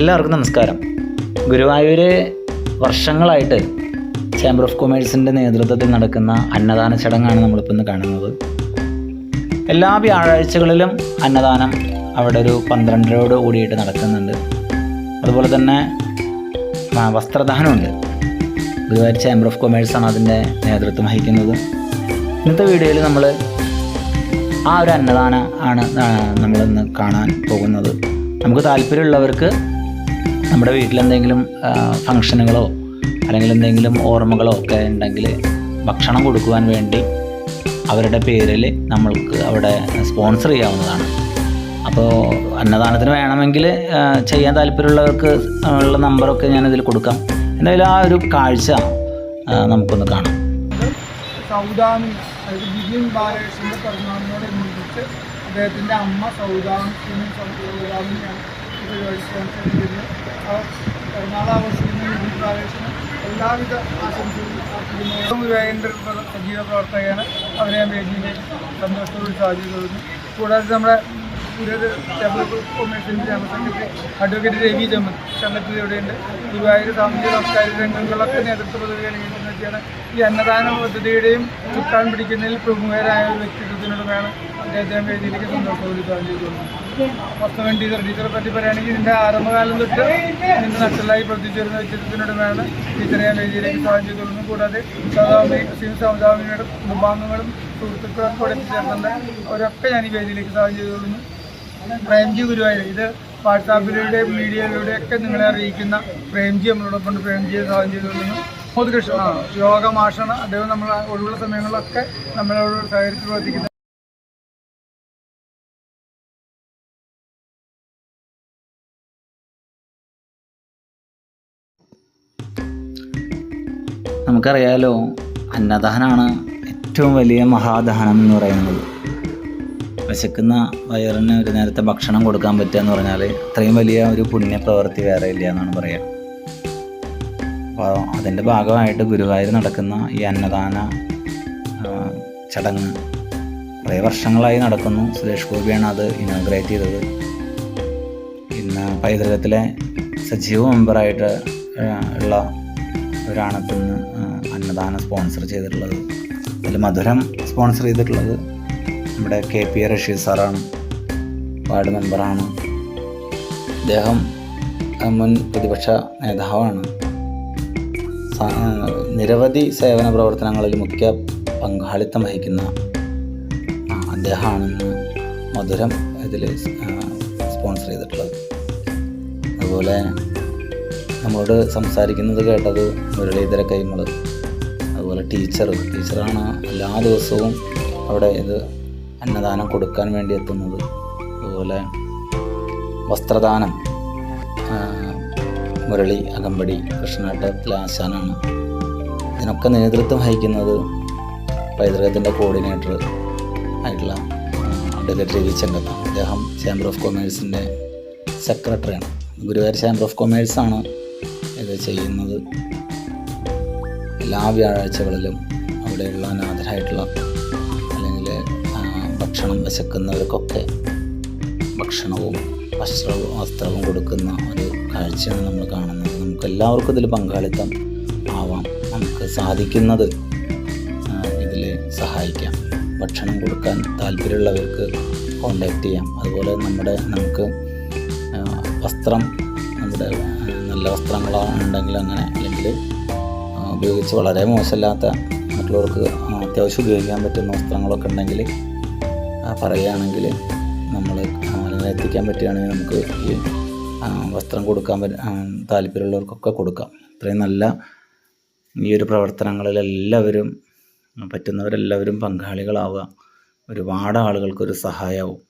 എല്ലാവർക്കും നമസ്കാരം. ഗുരുവായൂർ വർഷങ്ങളായിട്ട് ചേംബർ ഓഫ് കൊമേഴ്സിന്റെ നേതൃത്വത്തിൽ നടക്കുന്ന അന്നദാന ചടങ്ങാണ് നമ്മളിപ്പോൾ ഇന്ന് കാണുന്നത്. എല്ലാ വ്യാഴാഴ്ചകളിലും അന്നദാനം അവിടെ ഒരു പന്ത്രണ്ടരയോട് കൂടിയിട്ട് നടക്കുന്നുണ്ട്. അതുപോലെ തന്നെ വസ്ത്രദാനമുണ്ട്. ഗുരുവായൂർ ചേംബർ ഓഫ് കൊമേഴ്സാണ് അതിന്റെ നേതൃത്വം വഹിക്കുന്നത്. ഇന്നത്തെ വീഡിയോയിൽ നമ്മൾ ആ ഒരു അന്നദാന ആണ് നമ്മളിന്ന് കാണാൻ പോകുന്നത്. നമുക്ക് താല്പര്യമുള്ളവർക്ക് നമ്മുടെ വീട്ടിലെന്തെങ്കിലും ഫംഗ്ഷനുകളോ അല്ലെങ്കിൽ എന്തെങ്കിലും ഓർമ്മകളോ ഒക്കെ ഉണ്ടെങ്കിൽ ഭക്ഷണം കൊടുക്കുവാൻ വേണ്ടി അവരുടെ പേരിൽ നമ്മൾക്ക് അവിടെ സ്പോൺസർ ചെയ്യാവുന്നതാണ്. അപ്പോൾ അന്നദാനത്തിന് വേണമെങ്കിൽ ചെയ്യാൻ താല്പര്യമുള്ളവർക്ക് ഉള്ള നമ്പറൊക്കെ ഞാനിതിൽ കൊടുക്കാം. എന്തായാലും ആ ഒരു കാഴ്ച നമുക്കൊന്ന് കാണാം. സൗദാമി അതായത് പിറന്നാളിനോടനുബന്ധിച്ച് അദ്ദേഹത്തിന്റെ അമ്മ സൗദാമി സ്പോൺസർ ആ പിറന്നാൾ ആഘോഷിക്കുന്ന എല്ലാവിധ ആശംസകളും ഒരു സജീവ പ്രവർത്തകയാണ്. അവരെ ഞാൻ വേദിയിലേക്ക് സന്തോഷത്തോട് സാധ്യത കൂടാതെ നമ്മുടെ കൊമേഴ്സിന്റെ general secretary advocate Ravi Jaman സംഘത്തിൽ ഇവിടെയുണ്ട് ഗുരുവായൂർ സാമൂഹ്യ സാംസ്കാരിക രംഗങ്ങളിലൊക്കെ നേതൃത്വ പദവിയാണ് വ്യക്തിയാണ്. ഈ അന്നദാന പദ്ധതിയുടെയും ചുക്കാൻ പിടിക്കുന്നതിൽ പ്രമുഖരായ ഒരു വ്യക്തിത്വത്തിനോടുമാണ് അദ്ദേഹത്തെ വേദിയിലേക്ക് സന്തോഷത്തോട് ചെയ്തുകൊള്ളുന്നത് വസ്തുവൻ ടീച്ചർ ടീച്ചറെ പറ്റി പറയുകയാണെങ്കിൽ ഇതിന്റെ ആരംഭകാലം തൊട്ട് നിന്ന് നഷ്ടമായി പ്രവർത്തിച്ചു വരുന്ന വ്യക്തിത്വത്തിനോടുമാണ് ടീച്ചറെ ഞാൻ വേദിയിലേക്ക് സ്വാഗതം ചെയ്തുകൊള്ളുന്നു. കൂടാതെ മുസ്ലിം സൗദാമിയുടെ കുടുംബാംഗങ്ങളും സുഹൃത്തുക്കളൊക്കെ കൂടെ എത്തിച്ചേർന്നുണ്ട് അവരൊക്കെ ഞാൻ ഈ വേദിയിലേക്ക് സ്വാഗതം ചെയ്തുകൊള്ളുന്നു. പ്രേംജി ഗുരുവായൂർ. ഇത് വാട്സാപ്പിലൂടെ മീഡിയയിലൂടെ ഒക്കെ നിങ്ങളെ അറിയിക്കുന്ന പ്രേംജി നമ്മളോടൊപ്പം. പ്രേംജിയെ സ്വാഗതം ചെയ്തുകൊണ്ടിരുന്നു. മോദ് കൃഷ്ണ ആ യോഗ അദ്ദേഹം നമ്മൾ ഒഴിവുള്ള സമയങ്ങളിലൊക്കെ നമ്മളോട് സഹകരിച്ച് പ്രവർത്തിക്കുന്നത് നമുക്കറിയാലോ അന്നദാനമാണ് ഏറ്റവും വലിയ മഹാദാനം എന്ന് പറയുന്നത്. വിശക്കുന്ന വയറിന് ഒരു നേരത്തെ ഭക്ഷണം കൊടുക്കാൻ പറ്റുക എന്ന് പറഞ്ഞാൽ അത്രയും വലിയ ഒരു പുണ്യ പ്രവൃത്തി വേറെ ഇല്ല എന്നാണ് പറയുക അപ്പോൾ അതിന്റെ ഭാഗമായിട്ട് ഗുരുവായൂർ നടക്കുന്ന ഈ അന്നദാന ചടങ്ങ് കുറേ വർഷങ്ങളായി നടക്കുന്നു. സുരേഷ് ഗോപിയാണ് അത് ഇനോഗ്രേറ്റ് ചെയ്തത്. ഇന്ന് പൈതൃകത്തിലെ സജീവ മെമ്പറായിട്ട് ഉള്ള ഒരാണ് ഇപ്പം ഇന്ന് ആ, അന്നദാനം സ്പോൺസർ ചെയ്തിട്ടുള്ളത്. അതിൽ മധുരം സ്പോൺസർ ചെയ്തിട്ടുള്ളത് നമ്മുടെ കെ പി റഷീദ് സാറാണ് വാർഡ് മെമ്പറാണ്. അദ്ദേഹം മുൻ പ്രതിപക്ഷ നേതാവാണ്. നിരവധി സേവന പ്രവർത്തനങ്ങളിൽ മുഖ്യ പങ്കാളിത്തം വഹിക്കുന്ന അദ്ദേഹമാണെന്ന് അദ്ദേഹമാണ് മധുരം ഇതിൽ സ്പോൺസർ ചെയ്തിട്ടുള്ളത്. അതുപോലെ നമ്മളോട് സംസാരിക്കുന്നത് കേട്ടത് മുരളീധര കൈമൾ അതുപോലെ ടീച്ചർ ടീച്ചറാണ് എല്ലാ ദിവസവും അവിടെ ഇത് അന്നദാനം കൊടുക്കാൻ വേണ്ടി എത്തുന്നത്. അതുപോലെ വസ്ത്രദാനം മുരളി അകമ്പടി കൃഷ്ണനാട്ടത്തിലെ ആശാനാണ് ഇതിനൊക്കെ നേതൃത്വം വഹിക്കുന്നത് പൈതൃകത്തിന്റെ കോർഡിനേറ്റർ ആയിട്ടുള്ള അഡ്വക്കേറ്റ് രവി ചെങ്കത്താണ് അദ്ദേഹം ചേംബർ ഓഫ് കൊമേഴ്സിന്റെ സെക്രട്ടറിയാണ് ഗുരുവായൂർ ചേംബർ ഓഫ് കൊമേഴ്സാണ് ഇത് ചെയ്യുന്നത്. എല്ലാ വ്യാഴാഴ്ചകളിലും അവിടെയുള്ള അനാഥരായിട്ടുള്ള ഭക്ഷണം വിശക്കുന്നവർക്കൊക്കെ ഭക്ഷണവും വസ്ത്രവും വസ്ത്രവും കൊടുക്കുന്ന ഒരു കാഴ്ചയാണ് നമ്മൾ കാണുന്നത്. നമുക്ക് എല്ലാവർക്കും ഇതിൽ പങ്കാളിത്തം ആവാം. നമുക്ക് സാധിക്കുന്നത് ഇതിൽ സഹായിക്കാം. ഭക്ഷണം കൊടുക്കാൻ താല്പര്യമുള്ളവർക്ക് കോണ്ടാക്ട് ചെയ്യാം. അതുപോലെ നമ്മുടെ നമുക്ക് വസ്ത്രം നമ്മുടെ നല്ല വസ്ത്രങ്ങളാണ് ഉണ്ടെങ്കിൽ അങ്ങനെ അല്ലെങ്കിൽ ഉപയോഗിച്ച് വളരെ മോശമില്ലാത്ത മറ്റുള്ളവർക്ക് അത്യാവശ്യം ഉപയോഗിക്കാൻ പറ്റുന്ന വസ്ത്രങ്ങളൊക്കെ ഉണ്ടെങ്കിൽ പറയുകയാണെങ്കിൽ നമ്മൾ അല്ലെങ്കിൽ എത്തിക്കാൻ പറ്റുകയാണെങ്കിൽ നമുക്ക് ഈ വസ്ത്രം കൊടുക്കാൻ താല്പര്യമുള്ളവർക്കൊക്കെ കൊടുക്കാം. ഇത്രയും നല്ല ഈ ഒരു പ്രവർത്തനങ്ങളിൽ എല്ലാവരും പറ്റുന്നവരെല്ലാവരും പങ്കാളികളാവുക. ഒരുപാട് ആളുകൾക്കൊരു സഹായമാവും